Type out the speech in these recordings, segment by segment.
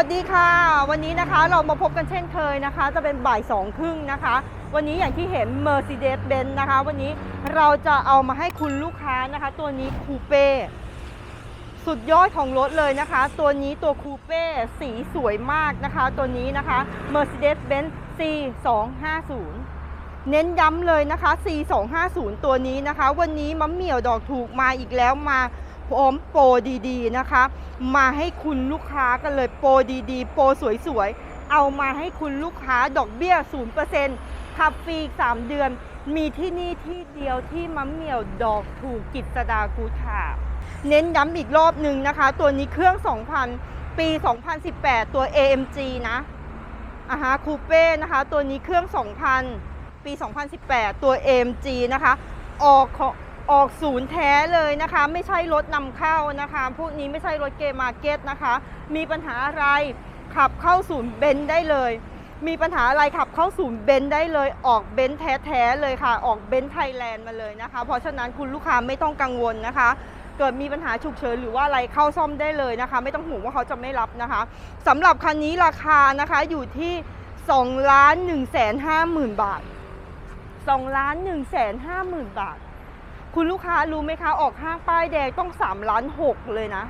วัสดีค่ะ วันนี้นะคะเรามาพบกันเช่นเคยนะคะ จะเป็นบ่ายสองครึ่งนะคะ วันนี้อย่างที่เห็น Mercedes-Benz นะคะ วันนี้เราจะเอามาให้คุณลูกค้านะคะ ตัวนี้คูเป้สุดยอดของรถเลยนะคะ ตัวนี้ตัวคูเป้สีสวยมากนะคะ ตัวนี้นะคะ Mercedes-Benz C250 เน้นย้ำเลยนะคะ C250 ตัวนี้นะคะ วันนี้มะเหมี่ยวดอกถูกมาอีกแล้วมา พร้อมโปรดีๆนะคะ มาให้คุณลูกค้ากันเลยโปรดีๆ โปรสวยๆ เอามาให้คุณลูกค้าดอกเบี้ย 0%ขับฟรี3เดือน มีที่นี่ที่เดียวที่มะเหมี่ยวดอกถูกกิจสดากูถาเน้นย้ำอีกรอบหนึ่งนะคะ ตัวนี้เครื่อง 2,000 ปี 2018 ตัว AMG นะอ่าฮะคูเป้นะคะ ตัวนี้เครื่อง 2,000 ปี 2018 ตัว AMG นะคะ ออกของ ออกศูนย์แท้เลยนะคะ ไม่ใช่รถนำเข้านะคะ พวกนี้ไม่ใช่รถเกมมาร์เก็ตนะคะ มีปัญหาอะไรขับเข้าศูนย์เบนได้เลย มีปัญหาอะไรขับเข้าศูนย์เบนได้เลย ออกเบนแท้ๆเลยค่ะ ออกเบนไทยแลนด์มาเลยนะคะ เพราะฉะนั้นคุณลูกค้าไม่ต้องกังวลนะคะ เกิดมีปัญหาฉุกเฉินหรือว่าอะไรเข้าซ่อมได้เลยนะคะ ไม่ต้องห่วงว่าเขาจะไม่รับนะคะสำหรับคันนี้ราคานะคะอยู่ที่2ล้าน1แสน5หมื่นบาท2ล้าน1แสน5หมื่นบาท คุณลูกค้ารู้ไหมคะออกห้างป้ายแดงต้อง3ล้าน6เลยนะ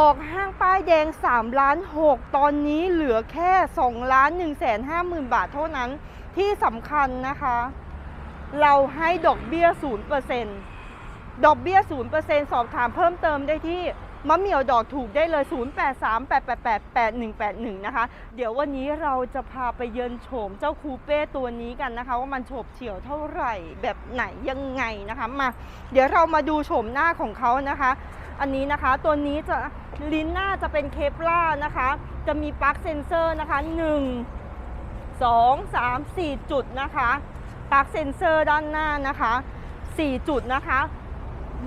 ออกห้างป้ายแดง3ล้าน6ตอนนี้เหลือแค่2ล้าน1แสน5หมื่นบาทเท่านั้นที่สำคัญนะคะ เราให้ดอกเบี้ย0%ดอกเบี้ย0%สอบถามเพิ่มเติมได้ที่ มะเหมี่ยวดอกถูกได้เลย 0838888181 นะคะ เดี๋ยววันนี้เราจะพาไปเยือนโฉมเจ้าคูเป้ตัวนี้กันนะคะ ว่ามันโฉบเฉี่ยวเท่าไหร่แบบไหนยังไงนะคะมาเดี๋ยวเรามาดูโฉมหน้าของเขานะคะ อันนี้นะคะตัวนี้จะลิ้นหน้าจะเป็นเคปล่านะคะ จะมีปลั๊กเซนเซอร์นะคะ 1 2 3 4 จุดนะคะปลั๊กเซนเซอร์ด้านหน้านะคะ 4 จุดนะคะ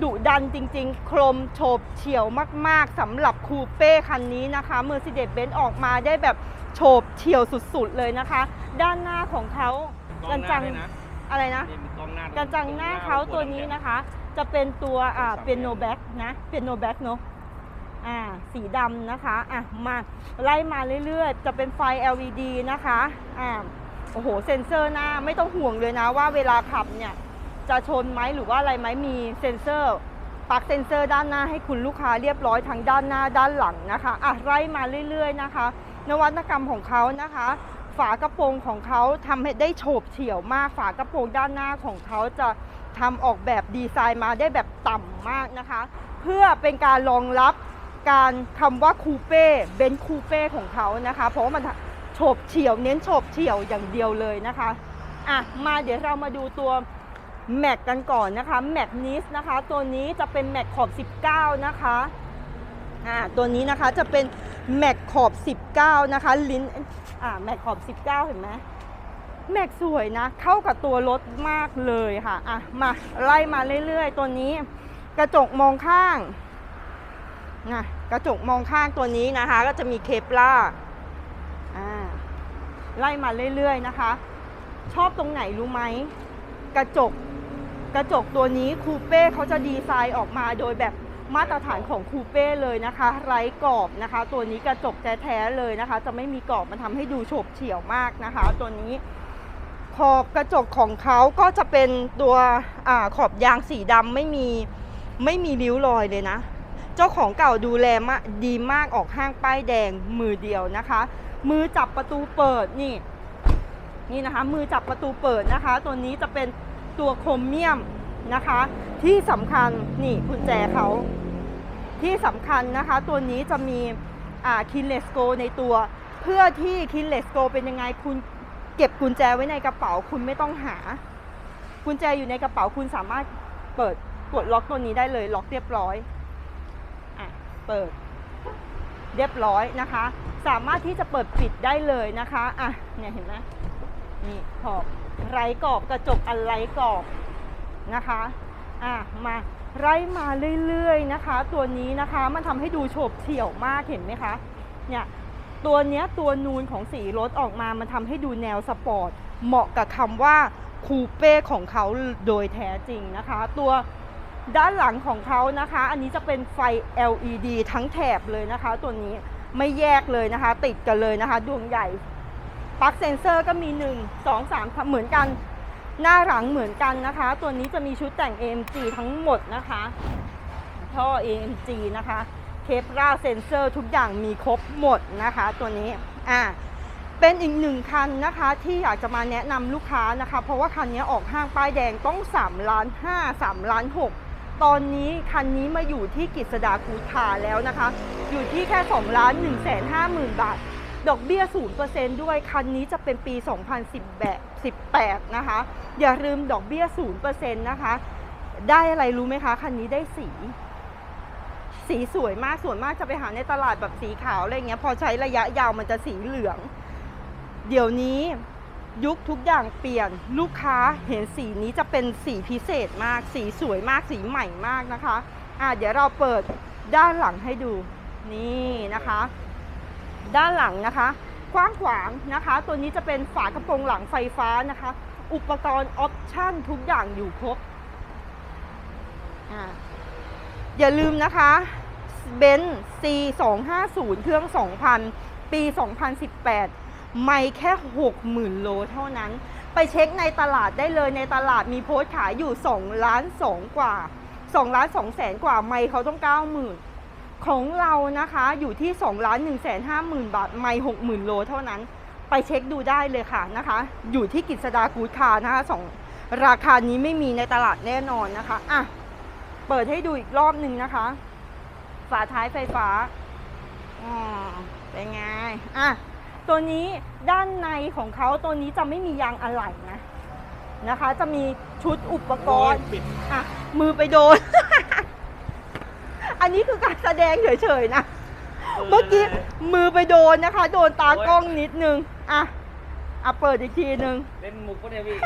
ดุดันจริงๆ โครมโฉบเฉี่ยวมากๆสำหรับคูเป้คันนี้นะคะ Mercedes-Benz ออกมาได้แบบโฉบเฉี่ยวสุดๆเลยนะคะ ด้านหน้าของเขากล้องหน้าด้วยนะอะไรนะ นี่มีกล้องหน้าด้วยกระจังหน้าเขาตัวนี้นะคะ จะเป็นตัวอ่าเปียโนแบ็กนะเปียโนแบ็กเนาะอ่าสีดำนะคะอะมาไล่มาเรื่อยๆ จะเป็นไฟ LED นะคะอ่าโอ้โห เซ็นเซอร์หน้าไม่ต้องห่วงเลยนะว่าเวลาขับเนี่ย จะชนไหมหรือว่าอะไรไหมมีเซ็นเซอร์ปลั๊กเซ็นเซอร์ด้านหน้าให้คุณลูกค้าเรียบร้อยทั้งด้านหน้าด้านหลังนะคะอะไล่มาเรื่อย ๆ นะคะ นวัตกรรมของเขานะคะ ฝากระโปรงของเขาทำให้ได้โฉบเฉี่ยวมากฝากระโปรงด้านหน้าของเขาจะทำออกแบบดีไซน์มาได้แบบต่ำมากนะคะ เพื่อเป็นการรองรับการคำว่าคูเป้เบนคูเป้ของเขานะคะ เพราะว่ามันโฉบเฉี่ยวเน้นโฉบเฉี่ยวอย่างเดียวเลยนะคะอะมาเดี๋ยวเรามาดูตัว แม็กกันก่อนนะคะแม็กนิสนะคะ ตัวนี้จะเป็นแม็กขอบ 19 นะคะอ่าตัวนี้นะคะจะเป็นแม็กขอบ 19 นะคะ ลิ้นอ่าแม็กขอบ 19 เห็นไหมแม็กสวยนะ เข้ากับตัวรถมากเลยค่ะอะมาไล่มาเรื่อยๆ ตัวนี้ กระจกมองข้างนะกระจกมองข้างตัวนี้นะคะ ก็จะมีเคปล่าอ่าไล่มาเรื่อยๆนะคะ ชอบตรงไหนรู้ไหมกระจก กระจกตัวนี้คูเป้เขาจะดีไซน์ออกมาโดยแบบมาตรฐานของคูเป้เลยนะคะ ไร้กรอบนะคะ ตัวนี้กระจกแท้ๆเลยนะคะ จะไม่มีกรอบมันทำให้ดูโฉบเฉี่ยวมากนะคะ ตัวนี้ ขอบกระจกของเขาก็จะเป็นตัวอขอบยางสีดำไม่มีไม่มีริ้วรอยเลยนะ เจ้าของเก่าดูแลมาดีมากออกห้างป้ายแดงมือเดียวนะคะ มือจับประตูเปิดนี่ นี่นะคะ มือจับประตูเปิดนะคะ ตัวนี้จะเป็น ตัวโครเมียมนะคะ ที่สำคัญนี่กุญแจเขาที่สำคัญนะคะ ตัวนี้จะมีคินเลสโกในตัว เพื่อที่คินเลสโกเป็นยังไงคุณเก็บกุญแจไว้ในกระเป๋าคุณไม่ต้องหา กุญแจอยู่ในกระเป๋าคุณสามารถเปิดกดล็อกตัวนี้ได้เลยล็อกเรียบร้อยอะเปิด เรียบร้อยนะคะ สามารถที่จะเปิดปิดได้เลยนะคะอะเนี่ยเห็นไหมนี่ขอบ ไร้กรอบกระจกอันไร้กรอบนะคะอะมาไล่มาเรื่อยๆนะคะ ตัวนี้นะคะมันทำให้ดูโฉบเฉี่ยวมากเห็นไหมคะเนี่ยตัวเนี้ยตัวนูนของสีรถออกมามันทำให้ดูแนวสปอร์ตเหมาะกับคำว่าคูเป้ของเขาโดยแท้จริงนะคะ ตัวด้านหลังของเขานะคะ อันนี้จะเป็นไฟ LED ทั้งแถบเลยนะคะ ตัวนี้ไม่แยกเลยนะคะ ติดกันเลยนะคะ ดวงใหญ่ ปลั๊กเซนเซอร์ก็มี 1 2 3 เหมือนกัน หน้าหลังเหมือนกันนะคะ ตัวนี้จะมีชุดแต่ง AMG ทั้งหมดนะคะท่อ AMG นะคะเคปราเซนเซอร์ทุกอย่างมีครบหมดนะคะตัวนี้อ่าเป็นอีกหนึ่งคันนะคะที่อยากจะมาแนะนำลูกค้านะคะ เพราะว่าคันนี้ออกห้างป้ายแดงต้อง3ล้าน5 3ล้าน6ตอนนี้คันนี้มาอยู่ที่กิษดากูทาแล้วนะคะ อยู่ที่แค่2ล้าน1แสน5หมื่นบาท ดอกเบี้ย 0%ด้วย คันนี้จะเป็นปี 2018 นะคะ อย่าลืมดอกเบี้ย 0%นะคะ ได้อะไรรู้ไหมคะ คันนี้ได้สี สีสวยมาก ส่วนมากจะไปหาในตลาดแบบสีขาวอะไรเงี้ย พอใช้ระยะยาวมันจะสีเหลือง เดี๋ยวนี้ยุคทุกอย่างเปลี่ยน ลูกค้าเห็นสีนี้จะเป็นสีพิเศษมาก สีสวยมาก สีใหม่มากนะคะ อะเดี๋ยวเราเปิดด้านหลังให้ดู นี่นะคะ ด้านหลังนะคะ กว้างขวางนะคะ ตัวนี้จะเป็นฝากระโปรงหลังไฟฟ้านะคะ อุปกรณ์ออปชั่นทุกอย่างอยู่ครบออย่าลืมนะคะเบนซ์ C 2 5 0เครื่อง 2,000 ปี 2018 ไม่แค่ 60,000 โลเท่านั้น ไปเช็คในตลาดได้เลยในตลาดมีโพสต์ขายอยู่ 2 ล้าน 2 กว่า 2 ล้าน2แสนกว่า ไม่เขาต้อง 90,000 ของเรานะคะอยู่ที่2ล้าน1แสน5หมื่นบาท ไม่ 60,000 โลเท่านั้น ไปเช็คดูได้เลยค่ะนะคะ อยู่ที่กิษดากูดคาร์นะคะสองราคานี้ไม่มีในตลาดแน่นอนนะคะอะเปิดให้ดูอีกรอบหนึ่งนะคะ ฝาท้ายไฟฟ้าอ๋อเป็นไงอะตัวนี้ด้านในของเขาตัวนี้จะไม่มียางอะไหล่นะนะคะ จะมีชุดอุปกรณ์ปิดอะมือไปโดน อันนี้คือการแสดงเฉยๆนะ เมื่อกี้มือไปโดนนะคะ โดนตากล้องนิดนึง อะ อะเปิดอีกทีนึง เล่นมุกปะเนี่ยพี่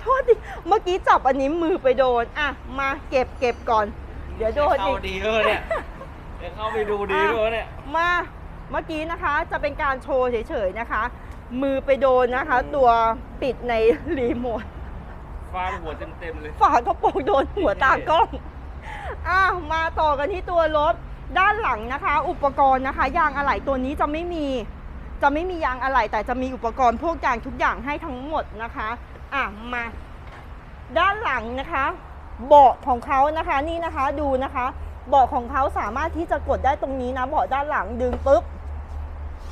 โทษดิ เมื่อกี้จับอันนี้มือไปโดน อะ มาเก็บเก็บก่อน เดี๋ยวโดนเข้าอีกดีด้วยเนี่ยเดี๋ยวเข้าไปดูดีด้วยเนี่ย มาเมื่อกี้นะคะจะเป็นการโชว์เฉยๆนะคะ มือไปโดนนะคะตัวปิดในรีโมทฟาดหัวเต็มๆเลย ฝากระโปรงโดนหัวตากล้อง อะมาต่อกันที่ตัวรถด้านหลังนะคะ อุปกรณ์นะคะ ยางอะไหล่ตัวนี้จะไม่มี จะไม่มียางอะไหล่แต่จะมีอุปกรณ์พวกยางทุกอย่างให้ทั้งหมดนะคะอะมา ด้านหลังนะคะ เบาะของเขานะคะนี่นะคะดูนะคะ เบาะของเขาสามารถที่จะกดได้ตรงนี้นะเบาะด้านหลังดึงปุ๊บ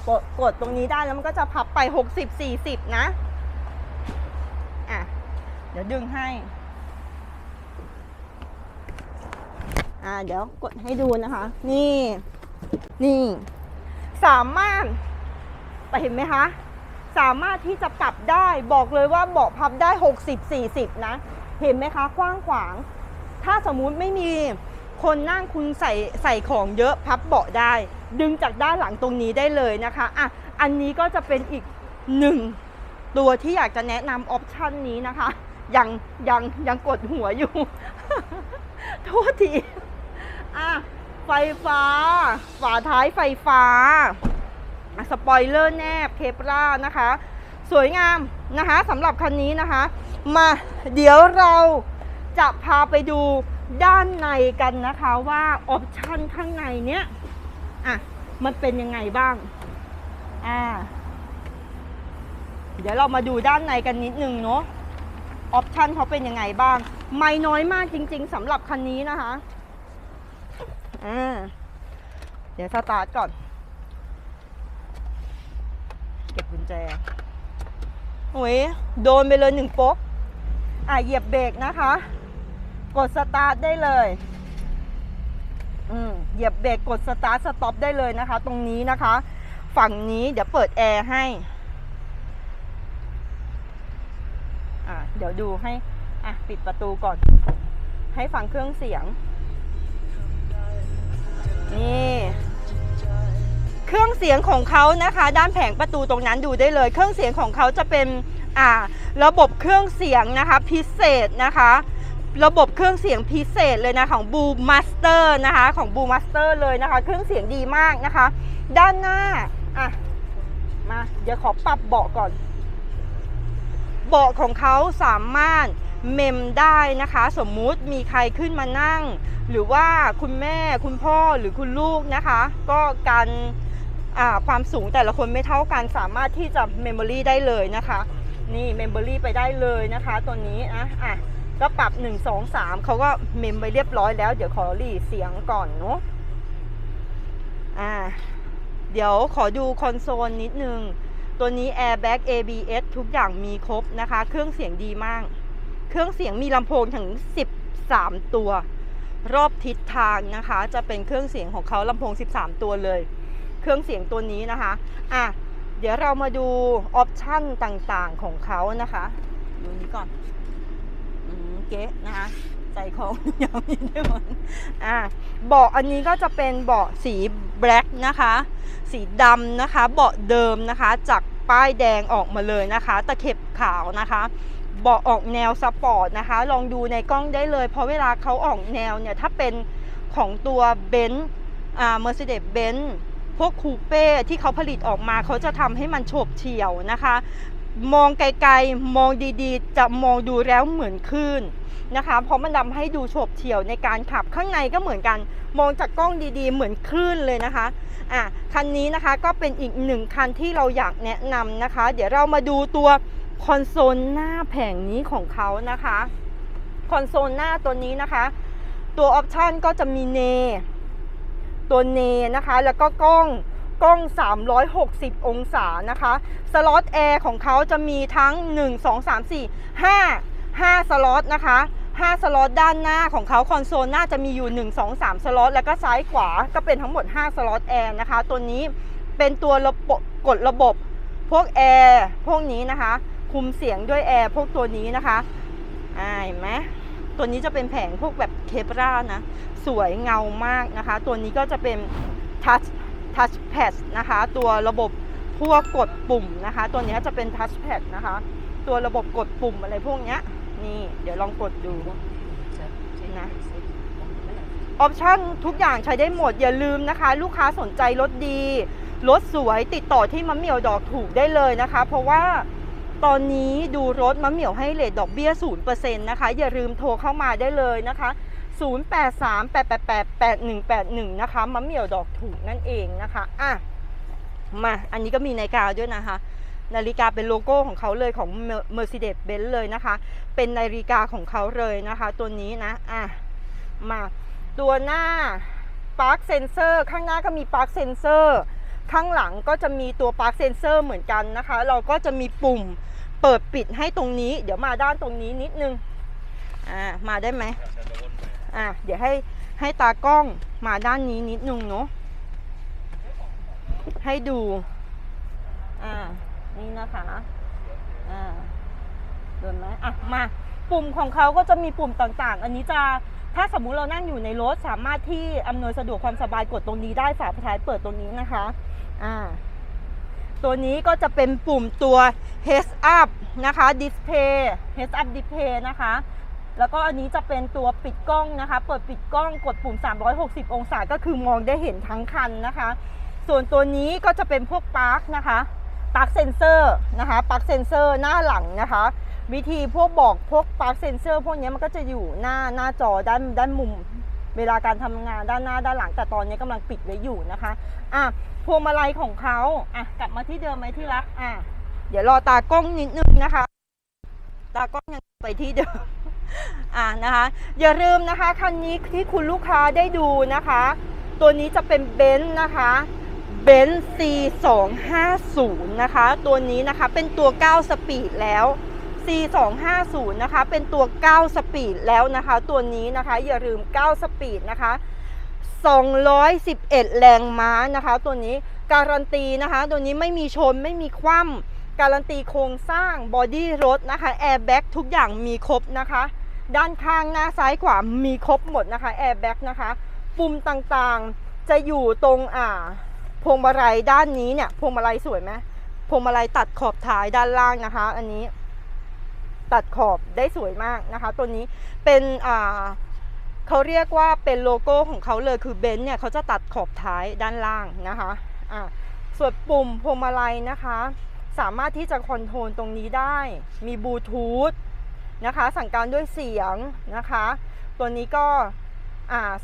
กดกดตรงนี้ได้แล้วมันก็จะพับไป 60 40 นะอะเดี๋ยวดึงให้ อ่าเดี๋ยวกดให้ดูนะคะ นี่ นี่ สามารถไปเห็นไหมคะ สามารถที่จะปรับได้บอกเลยว่าเบาะพับได้ 60 40 นะ เห็นไหมคะกว้างขวาง ถ้าสมมุติไม่มีคนนั่งคุณใส่ใส่ของเยอะพับเบาะได้ ดึงจากด้านหลังตรงนี้ได้เลยนะคะอะอันนี้ก็จะเป็นอีกหนึ่งตัวที่อยากจะแนะนำออปชันนี้นะคะ ยังยังยังกดหัวอยู่ โทษที อะไฟฟ้า ฝาท้ายไฟฟ้า สปอยเลอร์แนบเคปรานะคะ สวยงามนะคะสำหรับคันนี้นะคะ มาเดี๋ยวเราจะพาไปดูด้านในกันนะคะว่าออปชันข้างในเนี้ยอะมันเป็นยังไงบ้างอ่าเดี๋ยวเรามาดูด้านในกันนิดนึงเนาะออปชันเขาเป็นยังไงบ้าง ไม่น้อยมากจริง ๆสำหรับคันนี้นะคะ อ่าเดี๋ยวสตาร์ทก่อน เก็บกุญแจโอ้ยโดนไปเลยหนึ่งป๊กอะเหยียบเบรกนะคะ กดสตาร์ทได้เลย อืมเหยียบเบรกกดสตาร์ทสต็อปได้เลยนะคะ ตรงนี้นะคะ ฝั่งนี้เดี๋ยวเปิดแอร์ให้ อะเดี๋ยวดูให้ อะ ปิดประตูก่อน ให้ฟังเครื่องเสียง นี่ เครื่องเสียงของเขานะคะ ด้านแผงประตูตรงนั้นดูได้เลย เครื่องเสียงของเขาจะเป็นอ่าระบบเครื่องเสียงนะคะ พิเศษนะคะ ระบบเครื่องเสียงพิเศษเลยนะของ Blue Master นะคะ ของ Blue Master เลยนะคะ เครื่องเสียงดีมากนะคะ ด้านหน้าอะมาเดี๋ยวขอปรับเบาะก่อนเบาะของเขาสามารถเมมได้นะคะ สมมุติมีใครขึ้นมานั่ง หรือว่าคุณแม่คุณพ่อหรือคุณลูกนะคะ ก็การความสูงแต่ละคนไม่เท่ากันสามารถที่จะเมมโมรีได้เลยนะคะ นี่เมมโมรีไปได้เลยนะคะตัวนี้นะอะก็ปรับ 1 2 3เขาก็เมมไปเรียบร้อยแล้ว เดี๋ยวขอหลีเสียงก่อนเนาะอ่าเดี๋ยวขอดูคอนโซลนิดนึง ตัวนี้ Airbag ABS ทุกอย่างมีครบนะคะ เครื่องเสียงดีมาก เครื่องเสียงมีลำโพงถึง 13 ตัว รอบทิศทางนะคะ จะเป็นเครื่องเสียงของเขาลำโพง 13 ตัวเลย เครื่องเสียงตัวนี้นะคะอะเดี๋ยวเรามาดูออปชั่นต่างๆของเขานะคะดูนี้ก่อนอืมเก๊ะนะคะใจคองยังมีด้วยมันอะเบาะอันนี้ก็จะเป็นเบาะสีแบล็กนะคะ สีดำนะคะ เบาะเดิมนะคะ จากป้ายแดงออกมาเลยนะคะ ตะเข็บขาวนะคะ เบาะออกแนวสปอร์ตนะคะ ลองดูในกล้องได้เลย เพราะเวลาเขาออกแนวเนี่ย ถ้าเป็นของตัวเบนซ์อ่า Mercedes Benz พวกคูเป้ที่เขาผลิตออกมาเขาจะทำให้มันโฉบเฉี่ยวนะคะ มองไกลๆ มองดีๆ จะมองดูแล้วเหมือนคลื่นนะคะ เพราะมันทำให้ดูโฉบเฉี่ยวในการขับข้างในก็เหมือนกัน มองจากกล้องดีๆ เหมือนคลื่นเลยนะคะอะคันนี้นะคะก็เป็นอีกหนึ่งคันที่เราอยากแนะนำนะคะ เดี๋ยวเรามาดูตัว คอนโซลหน้าแผงนี้ของเขานะคะ คอนโซลหน้าตัวนี้นะคะ ตัวออปชันก็จะมีเน ตัวเนนะคะ แล้วก็กล้องกล้อง 360 องศานะคะ สล็อตแอร์ของเขาจะมีทั้ง 1 2 3 4 5 5 สล็อตนะคะ 5 สล็อตด้านหน้าของเขาคอนโซลหน้าจะมีอยู่ 1 2 3 สล็อต แล้วก็ซ้ายขวาก็เป็นทั้งหมด 5 สล็อตแอร์นะคะ ตัวนี้เป็นตัวระบบกดระบบพวกแอร์พวกนี้นะคะ คุมเสียงด้วยแอร์พวกตัวนี้นะคะอ่าเห็นไหมตัวนี้จะเป็นแผงพวกแบบเคปรานะ สวยเงามากนะคะ ตัวนี้ก็จะเป็นทัชทัชแพดนะคะ ตัวระบบพวกกดปุ่มนะคะ ตัวนี้จะเป็นทัชแพดนะคะ ตัวระบบกดปุ่มอะไรพวกเนี้ย นี่เดี๋ยวลองกดดูนะออปชั่นทุกอย่างใช้ได้หมด อย่าลืมนะคะ ลูกค้าสนใจรถดี รถสวยติดต่อที่มะเมียวดอกถูกได้เลยนะคะ เพราะว่า ตอนนี้ดูรถมะเหมี่ยวให้เลทดอกเบี้ย 0%นะคะ อย่าลืมโทรเข้ามาได้เลยนะคะ 0838888181 นะคะมะเหมี่ยวดอกถูกนั่นเองนะคะอะมาอันนี้ก็มีนาฬิกาด้วยนะคะ นาฬิกาเป็นโลโก้ของเขาเลยของ Mercedes-Benz เลยนะคะ เป็นนาฬิกาของเขาเลยนะคะ ตัวนี้นะอะมาตัวหน้าปาร์คเซนเซอร์ข้างหน้าก็มีปาร์คเซนเซอร์ข้างหลังก็จะมีตัวปาร์คเซนเซอร์เหมือนกันนะคะ เราก็จะมีปุ่ม เปิดปิดให้ตรงนี้ เดี๋ยวมาด้านตรงนี้นิดนึง อ่า มาได้ไหมอะเดี๋ยวให้ให้ตากล้องมาด้านนี้นิดนึงเนาะ ให้ดู อ่า นี่นะคะ อ่าโดนไหมอะ มา ปุ่มของเขาก็จะมีปุ่มต่างๆ อันนี้จะถ้าสมมุติเรานั่งอยู่ในรถสามารถที่อำนวยสะดวกความสบายกดตรงนี้ได้ฝาท้ายเปิดตรงนี้นะคะ อ่า ตัวนี้ก็จะเป็นปุ่มตัว heads up นะคะ display heads up display นะคะ แล้วก็อันนี้จะเป็นตัวปิดกล้องนะคะ เปิดปิดกล้องกดปุ่ม 360 องศาก็คือมองได้เห็นทั้งคันนะคะ ส่วนตัวนี้ก็จะเป็นพวกปาร์คนะคะปาร์คเซนเซอร์นะคะปาร์คเซนเซอร์หน้าหลังนะคะ วิธีพวกบอกพวกปาร์คเซนเซอร์พวกนี้มันก็จะอยู่หน้าหน้าจอด้านด้านมุม เวลาการทำงานด้านหน้าด้านหลัง แต่ตอนนี้กำลังปิดไว้อยู่นะคะอะพวงมาลัยของเขาอะกลับมาที่เดิมไหมที่รักอะเดี๋ยวรอตากล้องนิดนึงนะคะ ตากล้องยังไปที่เดิมอ่านะคะอย่าลืมนะคะคันนี้ที่คุณลูกค้าได้ดูนะคะ ตัวนี้จะเป็นเบนซ์นะคะเบนซ์ C250 นะคะ ตัวนี้นะคะเป็นตัว 9 สปีดแล้ว C250 นะคะ เป็นตัว 9 สปีดแล้วนะคะ ตัวนี้นะคะ อย่าลืม 9 สปีดนะคะ 211 แรงม้านะคะ ตัวนี้การันตีนะคะ ตัวนี้ไม่มีชนไม่มีคว่ำการันตีโครงสร้างบอดี้รถนะคะแอร์แบ็กทุกอย่างมีครบนะคะ ด้านข้างหน้าซ้ายขวามีครบหมดนะคะแอร์แบ็กนะคะปุ่มต่างๆจะอยู่ตรงอ่าพวงมาลัยด้านนี้เนี่ยพวงมาลัยสวยไหมพวงมาลัยตัดขอบท้ายด้านล่างนะคะ อันนี้ ตัดขอบได้สวยมากนะคะ ตัวนี้เป็นอ่าเขาเรียกว่าเป็นโลโก้ของเขาเลยคือเบนซ์เนี่ยเขาจะตัดขอบท้ายด้านล่างนะคะอ่าส่วนปุ่มพวงมาลัยนะคะ สามารถที่จะคอนโทรลตรงนี้ได้มีบลูทูธนะคะ สั่งการด้วยเสียงนะคะ ตัวนี้ก็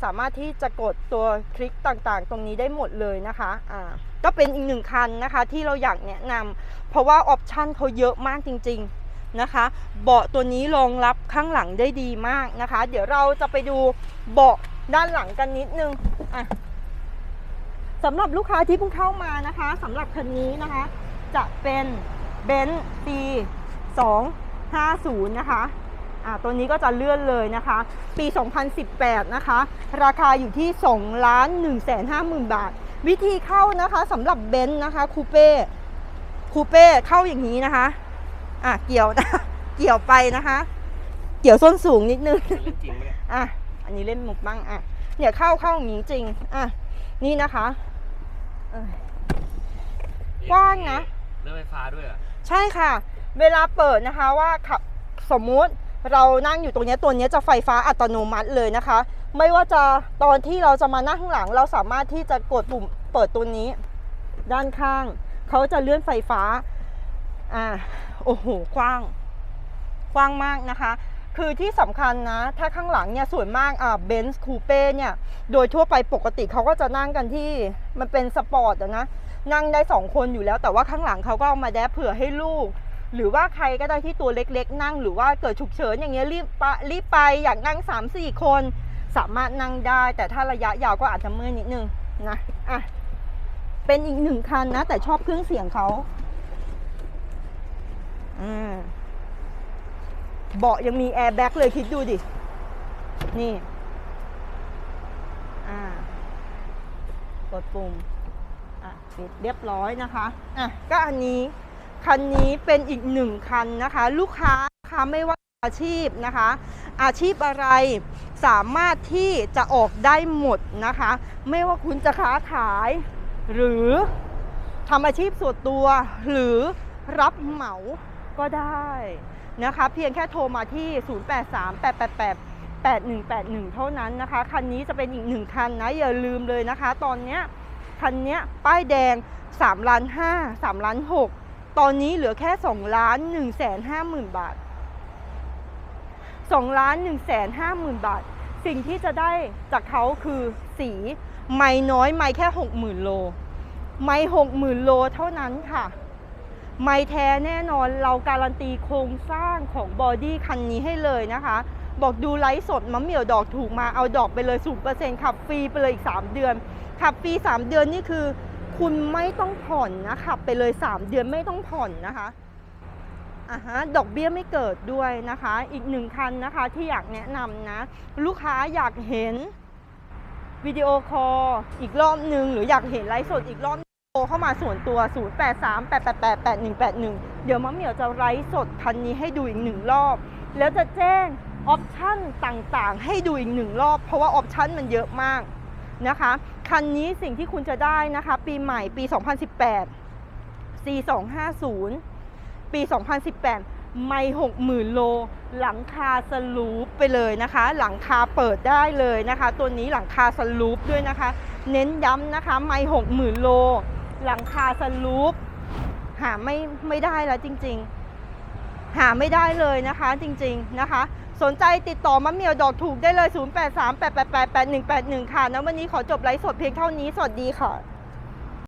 สามารถที่จะกดตัวคลิกต่างๆ ตรงนี้ได้หมดเลยนะคะอ่าก็เป็นอีกหนึ่งคันนะคะที่เราอยากแนะนำเพราะว่าออปชันเขาเยอะมากจริง ๆ นะคะ เบาะตัวนี้รองรับข้างหลังได้ดีมากนะคะ เดี๋ยวเราจะไปดูเบาะด้านหลังกันนิดนึงอะสำหรับลูกค้าที่เพิ่งเข้ามานะคะสำหรับคันนี้นะคะ จะเป็นเบนซ์ปี250 นะคะอ่าตัวนี้ก็จะเลื่อนเลยนะคะ ปี 2018 นะคะ ราคาอยู่ที่ 2 ล้าน 1 5 0 0 0 0 บาท วิธีเข้านะคะสำหรับเบนซ์นะคะคูเป้คูเป้เข้าอย่างนี้นะคะ อะเกี่ยวนะ เกี่ยวไปนะคะ เกี่ยวส้นสูงนิดนึงเรื่องจริงไหมเนี่ยอะอันนี้เล่นมุกบ้างอะเนี่ยเข้าเข้าอย่างนี้จริง อะ นี่นะคะเอ้ยกว้างนะเรื่องไฟฟ้าด้วยเหรอะใช่ค่ะ เวลาเปิดนะคะว่าขับสมมุติเรานั่งอยู่ตรงเนี้ยตัวเนี้ยจะไฟฟ้าอัตโนมัติเลยนะคะ ไม่ว่าจะตอนที่เราจะมานั่งข้างหลัง เราสามารถที่จะกดปุ่มเปิดตัวนี้ ด้านข้าง เขาจะเลื่อนไฟฟ้า อ่าโอ้โหกว้างกว้างมากนะคะ คือที่สำคัญนะ ถ้าข้างหลังเนี่ยส่วนมากอ่าเบนซ์คูเป้เนี่ย โดยทั่วไปปกติเขาก็จะนั่งกันที่มันเป็นสปอร์ตนะ นั่งได้สองคนอยู่แล้ว แต่ว่าข้างหลังเขาก็เอามาแดปเผื่อให้ลูก หรือว่าใครก็ได้ที่ตัวเล็กๆ นั่ง หรือว่าเกิดฉุกเฉินอย่างเงี้ยรีบปรีบไปอยากนั่ง 3 4 คน สามารถนั่งได้ แต่ถ้าระยะยาวก็อาจจะเมื่อยนิดนึงนะ อะ เป็นอีกหนึ่งคันนะ แต่ชอบเครื่องเสียงเขา เบาะยังมีแอร์แบ็กเลยคิดดูดิ นี่ อ่ากดปุ่ม อะปิดเรียบร้อยนะคะ อะ ก็อันนี้ คันนี้เป็นอีกหนึ่งคันนะคะ ลูกค้าคะไม่ว่าอาชีพนะคะ อาชีพอะไรสามารถที่จะออกได้หมดนะคะ ไม่ว่าคุณจะค้าขาย หรือทำอาชีพส่วนตัว หรือรับเหมา ก็ได้นะคะ เพียงแค่โทรมาที่ 0838888181 เท่านั้นนะคะ คันนี้จะเป็นอีกหนึ่งคันนะ อย่าลืมเลยนะคะ ตอนเนี้ยคันเนี้ยป้ายแดง3ล้าน5 3ล้าน6 ตอนนี้เหลือแค่2ล้าน1แสน5หมื่นบาท2ล้าน1แสน5หมื่นบาท สิ่งที่จะได้จากเขาคือสีไม่น้อยไม่แค่ 60,000 โล ไม่ 60,000 โลเท่านั้นค่ะ ไม่แท้แน่นอนเราการันตีโครงสร้างของบอดี้คันนี้ให้เลยนะคะ บอกดูไลฟ์สดมะเหมี่ยวดอกถูกมาเอาดอกไปเลย0%ขับฟรีไปเลยอีก 3 เดือน ขับฟรี 3 เดือนนี่คือ คุณไม่ต้องผ่อนนะขับไปเลย 3 เดือนไม่ต้องผ่อนนะคะอ่าฮะดอกเบี้ยไม่เกิดด้วยนะคะ อีกหนึ่งคันนะคะที่อยากแนะนำนะ ลูกค้าอยากเห็นวิดีโอคอลอีกรอบหนึ่งหรืออยากเห็นไลฟ์สดอีกรอบ โทรเข้ามาส่วนตัว 0838888181 เดี๋ยวมะเหมียวจะไลฟ์สดคันนี้ให้ดูอีกหนึ่งรอบ แล้วจะแจ้งออปชั่นต่างๆ ให้ดูอีกหนึ่งรอบ เพราะว่าออปชั่นมันเยอะมากนะคะ คันนี้สิ่งที่คุณจะได้นะคะ ปีใหม่ปี 2018 C250 ปี 2018 ไม่60,000 โล หลังคาสลูปไปเลยนะคะ หลังคาเปิดได้เลยนะคะ ตัวนี้หลังคาสลูปด้วยนะคะ เน้นย้ำนะคะ ไม่60,000 โล หลังคาสลูปหาไม่ไม่ได้แล้วจริงๆ หาไม่ได้เลยนะคะจริงๆนะคะ สนใจติดต่อมะเมียวดอกถูกได้เลย 0838888181 ค่ะแล้ววันนี้ขอจบไลฟ์สดเพียงเท่านี้ สวัสดีค่ะ